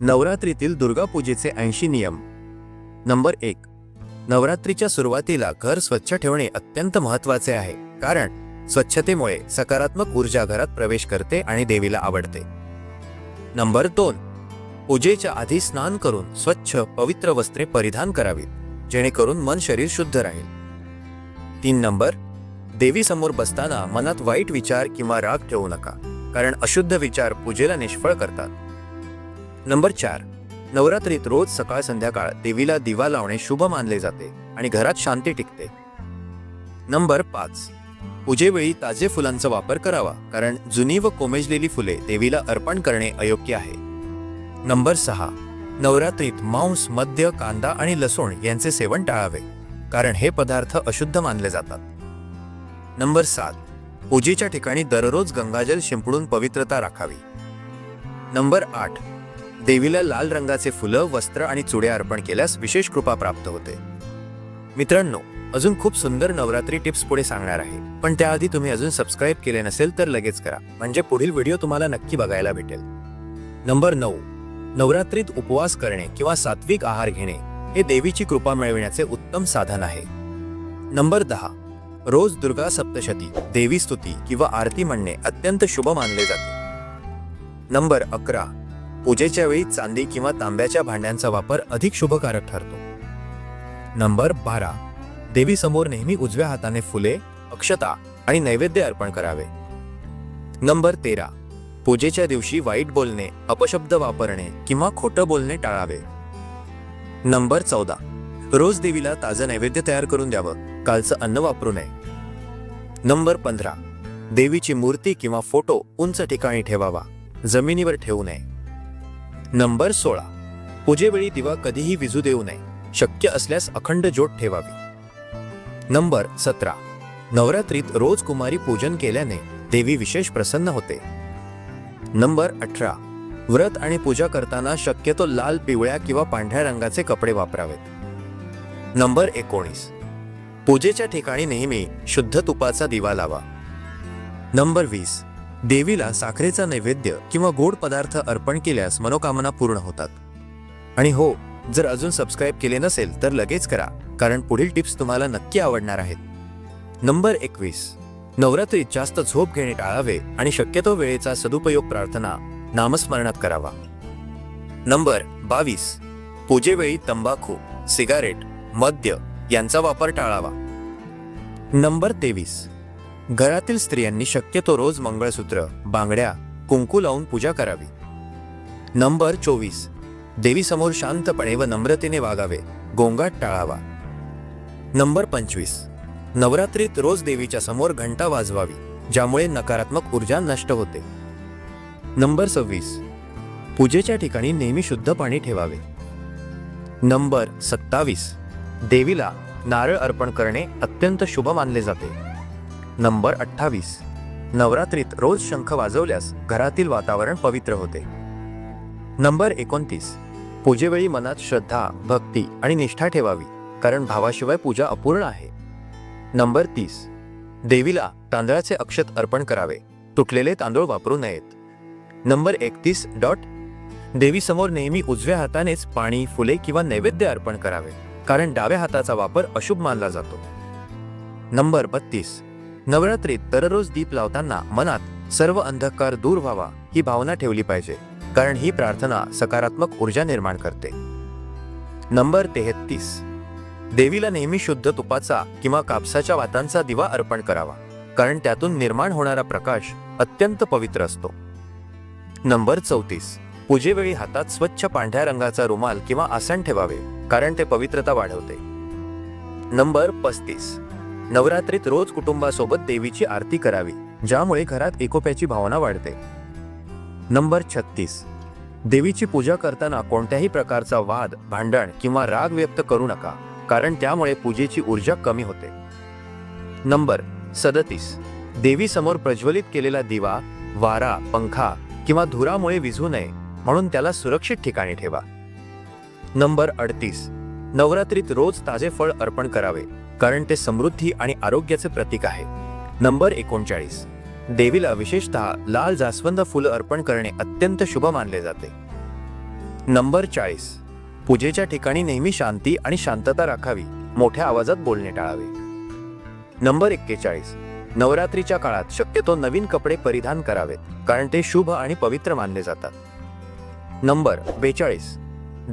नवरात्रीतील दुर्गा पूजेचे ऐंशी नियम. नंबर एक. नवरात्रीच्या सुरुवातीला घर स्वच्छ ठेवणे अत्यंत महत्त्वाचे आहे कारण स्वच्छतेमुळे सकारात्मक ऊर्जा घरात प्रवेश करते आणि देवीला आवडते. नंबर दोन. पूजेच्या आधी स्नान करून स्वच्छ पवित्र वस्त्रे परिधान करावीत जेणेकरून मन शरीर शुद्ध राहील. तीन नंबर. देवी समोर बसताना मनात वाईट विचार किंवा राग ठेवू नका कारण अशुद्ध विचार पूजेला निष्फळ करतात. नंबर चार. नवरात्रीत रोज सकाळ संध्याकाळ देवीला दिवा लावणे शुभ मानले जाते आणि घरात शांती टिकते. नंबर पाच. पूजेवेळी ताजे फुलांचा वापर करावा कारण जुनी व कोमेजलेली फुले देवीला अर्पण करणे अयोग्य आहे. नंबर सहा. नवरात्रीत मांस मद्य कांदा आणि लसूण यांचे सेवन टाळावे कारण हे पदार्थ अशुद्ध मानले जातात. नंबर सात. पूजेच्या ठिकाणी दररोज गंगाजल शिंपडून पवित्रता राखावी. नंबर आठ. देवीला लाल रंगाचे फुलं वस्त्र आणि चुड्या अर्पण केल्यास विशेष कृपा प्राप्त होते. मित्रांनो अजून खूप सुंदर नवरात्री टिप्स पुढे सांगणार आहे. पण त्याआधी तुम्ही अजून सबस्क्राईब केले नसेल तर लगेच करा. म्हणजे पुढील व्हिडिओ तुम्हाला नक्की बघायला भेटेल. नंबर नऊ. नवरात्रीत उपवास करणे किंवा सात्विक आहार घेणे हे देवीची कृपा मिळविण्याचे उत्तम साधन आहे. नंबर दहा. रोज दुर्गा सप्तशती देवी स्तुती किंवा आरती म्हणणे अत्यंत शुभ मानले जाते. नंबर अकरा. पूजेच्या वेळी चांदी किंवा तांब्याच्या भांड्यांचा वापर अधिक शुभकारक ठरतो. नंबर बारा. देवीसमोर नेहमी उजव्या हाताने फुले अक्षता आणि नैवेद्य अर्पण करावे. नंबर तेरा. पूजेच्या दिवशी वाईट बोलणे अपशब्द वापरणे किंवा खोटं बोलणे टाळावे. नंबर चौदा. रोज देवीला ताजं नैवेद्य तयार करून द्यावं कालचं अन्न वापरू नये. नंबर पंधरा. देवीची मूर्ती किंवा फोटो उंच ठिकाणी ठेवावा जमिनीवर ठेवू नये. नंबर सोळा. पूजेवेळी दिवा कधीही विजू देऊ नये. शक्य असल्यास अखंड ज्योत ठेवावी. नंबर सतरा. नवरात्रीत रोज कुमारी पूजन केल्याने देवी विशेष प्रसन्न होते. नंबर अठरा. व्रत आणि पूजा करताना शक्यतो लाल पिवळ्या किंवा पांढऱ्या रंगाचे कपडे वापरावेत. नंबर एकोणीस. पूजेच्या ठिकाणी नेहमी शुद्ध तुपाचा दिवा लावा. नंबर वीस. देवीला साखरेचा नैवेद्य किंवा गोड पदार्थ अर्पण केल्यास मनोकामना पूर्ण होतात. आणि हो जर अजून सबस्क्राईब केले नसेल तर लगेच करा कारण पुढील टिप्स तुम्हाला नक्की आवडणार आहेत. नंबर एकवीस. नवरात्रीत जास्त झोप घेणे टाळावे आणि शक्यतो वेळेचा सदुपयोग प्रार्थना नामस्मरणात करावा. नंबर बावीस. पूजेवेळी तंबाखू सिगारेट मद्य यांचा वापर टाळावा. नंबर तेवीस. घरातील स्त्रियांनी शक्यतो रोज मंगळसूत्र बांगड्या कुंकू लावून पूजा करावी. नंबर चोवीस. देवीसमोर शांतपणे व नम्रतेने वागावे गोंगाट टाळावा. नंबर पंचवीस. नवरात्रीत रोज देवीच्या समोर घंटा वाजवावी ज्यामुळे नकारात्मक ऊर्जा नष्ट होते. नंबर सव्वीस. पूजेच्या ठिकाणी नेहमी शुद्ध पाणी ठेवावे. नंबर सत्तावीस. देवीला नारळ अर्पण करणे अत्यंत शुभ मानले जाते. नंबर अठ्ठावीस. नवरात्रीत रोज शंख वाजवल्यास घरातील वातावरण पवित्र होते. नंबर एकोणतीस. पूजेवेळी मनात श्रद्धा भक्ती आणि निष्ठा ठेवावी कारण भावाशिवाय पूजा अपूर्ण आहे. नंबर तीस. देवीला तांदळाचे अक्षत अर्पण करावे तुटलेले तांदूळ वापरू नयेत. नंबर एकतीस डॉट. देवीसमोर नेहमी उजव्या हातानेच पाणी फुले किंवा नैवेद्य अर्पण करावे कारण डाव्या हाताचा वापर अशुभ मानला जातो. नंबर बत्तीस. नवरात्रीत दररोज दीप लावताना मनात सर्व अंधकार दूर व्हावा ही भावना ठेवली पाहिजे कारण ही प्रार्थना सकारात्मक ऊर्जा निर्माण करते. नंबर तेहत्तीस. देवीला नेहमी शुद्ध तुपाचा किंवा कापसाच्या वातांचा दिवा अर्पण करावा कारण त्यातून निर्माण होणारा प्रकाश अत्यंत पवित्र असतो. नंबर चौतीस. पूजेवेळी हातात स्वच्छ पांढऱ्या रंगाचा रुमाल किंवा आसन ठेवावे कारण ते पवित्रता वाढवते. नंबर पस्तीस. नवरात्रीत रोज कुटुंबासोबत देवीची आरती करावी ज्यामुळे घरात एकोप्याची भावना वाढते. नंबर छत्तीस. देवीची पूजा करताना कोणत्याही प्रकारचा वाद भांडण किंवा राग व्यक्त करू नका कारण त्यामुळे पूजेची ऊर्जा कमी होते. नंबर सदतीस. देवी समोर प्रज्वलित केलेला दिवा वारा पंखा किंवा धुरामुळे विझू नये म्हणून त्याला सुरक्षित ठिकाणी ठेवा. नंबर अडतीस. नवरात्रीत रोज ताजे फळ अर्पण करावे कारण ते समृद्धी आणि आरोग्याचे प्रतीक आहे. नंबर एकोणचाळीस. देवीला विशेषतः लाल जास्वंद फुलं अर्पण करणे अत्यंत शुभ मानले जाते. नंबर चाळीस. पूजेच्या ठिकाणी नेहमी शांती आणि शांतता राखावी मोठ्या आवाजात बोलणे टाळावे. नंबर एक्केचाळीस. नवरात्रीच्या काळात शक्यतो नवीन कपडे परिधान करावेत कारण ते शुभ आणि पवित्र मानले जातात. नंबर बेचाळीस.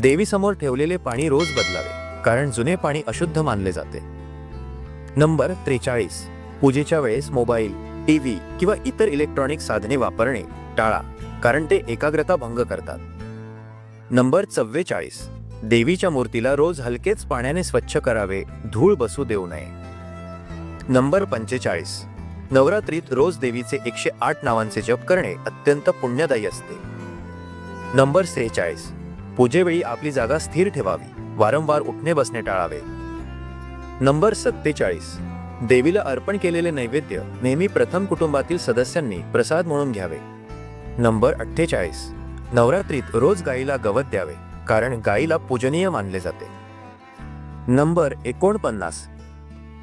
देवीसमोर ठेवलेले पाणी रोज बदलावे कारण जुने पाणी अशुद्ध मानले जाते. नंबर त्रेचाळीस. पूजेच्या वेळेस मोबाईल टीव्ही किंवा इतर इलेक्ट्रॉनिक साधने वापरणे टाळा कारण ते एकाग्रता भंग करतात. नंबर चव्वेचाळीस. देवीच्या मूर्तीला रोज हलकेच पाण्याने स्वच्छ करावे धूळ बसू देऊ नये. नंबर पंचेचाळीस. नवरात्रीत रोज देवीचे एकशे आठ नावांचे जप करणे अत्यंत पुण्यदायी असते. नंबर सेहेचाळीस पूजेवेळी आपली जागा स्थिर ठेवावी वारंवार उठणे बसणे टाळावे. नंबर सत्तेचाळीस. देवीला अर्पण केलेले नैवेद्य नेहमी प्रथम कुटुंबातील सदस्यांनी प्रसाद म्हणून घ्यावे. नंबर अठ्ठेचाळीस. नवरात्रीत रोज गाईला गवत द्यावे कारण गाईला पूजनीय मानले जाते. नंबर एकोणपन्नास.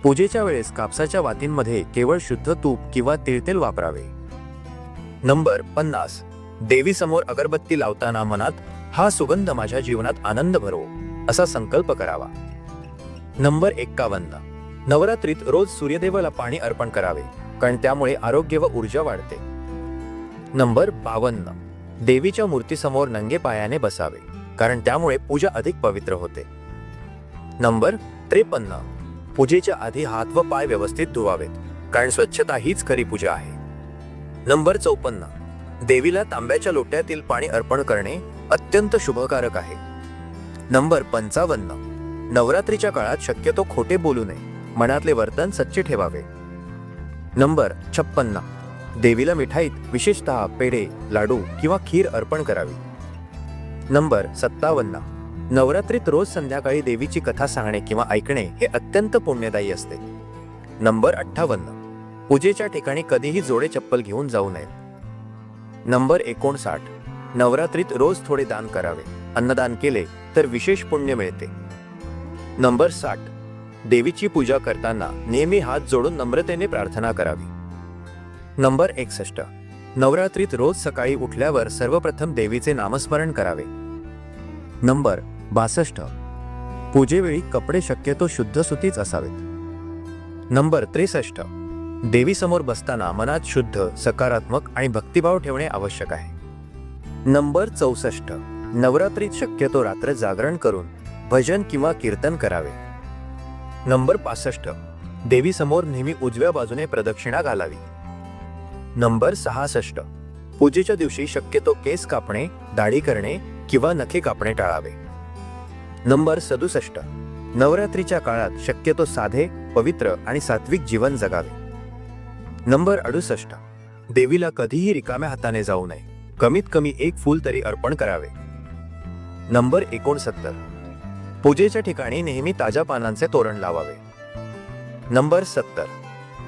पूजेच्या वेळेस कापसाच्या वातींमध्ये केवळ शुद्ध तूप किंवा तिळतेल वापरावे. नंबर पन्नास. देवीसमोर अगरबत्ती लावताना मनात हा सुगंध माझ्या जीवनात आनंद भरो असा संकल्प करावा. नंबर एक्कावन्न. नवरात्रीत रोज सूर्यदेवाला पाणी अर्पण करावे कारण त्यामुळे आरोग्य व ऊर्जा वाढते. नंबर बावन्न. देवीच्या मूर्तीसमोर नंगे पायाने बसावे कारण त्यामुळे पूजा अधिक पवित्र होते. नंबर त्रेपन्न. पूजेच्या आधी हात व पाय व्यवस्थित धुवावेत कारण स्वच्छता हीच खरी पूजा आहे. नंबर चौपन्न. देवीला तांब्याच्या लोट्यातील पाणी अर्पण करणे अत्यंत शुभकारक आहे. नंबर पंचावन्न. नवरात्रीच्या काळात शक्यतो खोटे बोलू नये. मनातले वर्तन सच्चे ठेवावे. नंबर छप्पन्न. देवीला मिठाईत विशेषतः पेढे लाडू किंवा खीर अर्पण करावी. नंबर सत्तावन्न. नवरात्रीत रोज संध्याकाळी देवीची कथा सांगणे किंवा ऐकणे हे अत्यंत पुण्यदायी असते. नंबर अठ्ठावन्न. पूजेच्या ठिकाणी कधीही जोडे चप्पल घेऊन जाऊ नये. नंबर एकोणसाठ. नवरात्रीत रोज थोडे दान करावे. अन्नदान केले तर विशेष पुण्य मिळते. नंबर साठ. देवीची पूजा करताना नेहमी हात जोडून नम्रतेने प्रार्थना करावी. नंबर एकसष्ट. नवरात्रीत रोज सकाळी उठल्यावर सर्वप्रथम देवीचे नामस्मरण करावे. नंबर बासष्ट. पूजेवेळी कपडे शक्यतो शुद्ध सुतीच असावेत. नंबर त्रेसष्ट. देवीसमोर बसताना मनात शुद्ध सकारात्मक आणि भक्तिभाव ठेवणे आवश्यक आहे. नंबर चौसष्ट. नवरात्रीत शक्यतो रात्र जागरण करून भजन किंवा कीर्तन करावे. नंबर पासष्ट. देवीसमोर नेहमी उजव्या बाजूने प्रदक्षिणा घालावी. नंबर सहासष्ट. पूजेच्या दिवशी शक्यतो केस कापणे दाढी करणे किंवा नखे कापणे टाळावे. नंबर सदुसष्ट. नवरात्रीच्या काळात शक्यतो साधे पवित्र आणि सात्विक जीवन जगावे. नंबर अडुसष्ट. देवीला कधीही रिकाम्या हाताने जाऊ नये. कमीत कमी एक फूल तरी अर्पण करावे. नंबर एकोणसत्तर. पूजेच्या ठिकाणी नेहमी ताज्या पानांचे तोरण लावावे. नंबर सत्तर.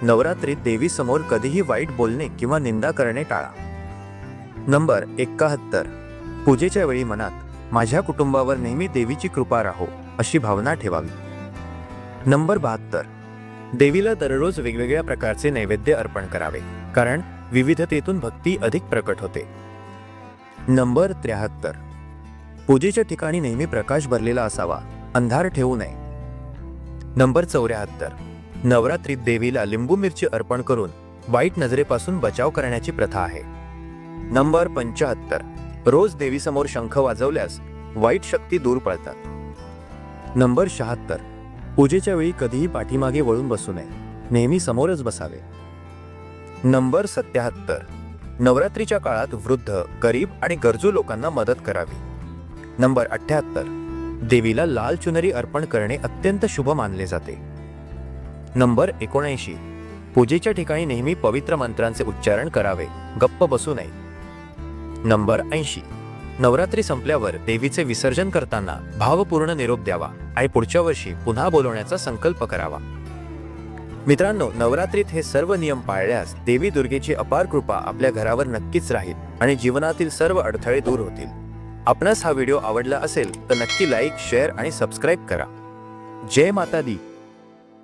नवरात्रीत देवीसमोर कधीही वाईट बोलणे किंवा निंदा करणे टाळा. नंबर एकाहत्तर पूजेच्या वेळी मनात माझ्या कुटुंबावर नेहमी देवीची कृपा राहो अशी भावना ठेवावी. नंबर बहात्तर. देवीला दररोज वेगवेगळ्या प्रकारचे नैवेद्य अर्पण करावे कारण विविधतेतून भक्ती अधिक प्रकट होते. नंबर त्र्याहत्तर. पूजेच्या ठिकाणी नेहमी प्रकाश भरलेला असावा अंधार ठेवू नये. नंबर चौऱ्याहत्तर. नवरात्रीत देवीला लिंबू मिरची अर्पण करून वाईट नजरेपासून बचाव करण्याची प्रथा आहे. नंबर पंचाहत्तर रोज देवीसमोर शंख वाजवल्यास वाईट शक्ती दूर पळतात. नंबर शहात्तर. पूजेच्या वेळी कधीही पाठीमागे वळून बसू नये नेहमी समोरच बसावे. नंबर सत्याहत्तर. नवरात्रीच्या काळात वृद्ध गरीब आणि गरजू लोकांना मदत करावी. नंबर अठ्ठ्याहत्तर देवीला लाल चुनरी अर्पण करणे अत्यंत शुभ मानले जाते. नंबर एकोणऐंशी. पूजेच्या ठिकाणी नेहमी पवित्र मंत्रांचे उच्चारण करावे. गप्प बसू नये. नंबर ऐंशी. नवरात्री संपल्यावर देवीचे विसर्जन करताना भावपूर्ण निरोप द्यावा. आणि पुढच्या वर्षी पुन्हा बोलवण्याचा संकल्प करावा. मित्रांनो नवरात्रीत हे सर्व नियम पाळल्यास देवी दुर्गेची अपार कृपा आपल्या घरावर नक्कीच राहील आणि जीवनातील सर्व अडथळे दूर होतील. आपणास हा व्हिडिओ आवडला असेल तर नक्की लाईक शेअर आणि सबस्क्राईब करा. जय माता दी.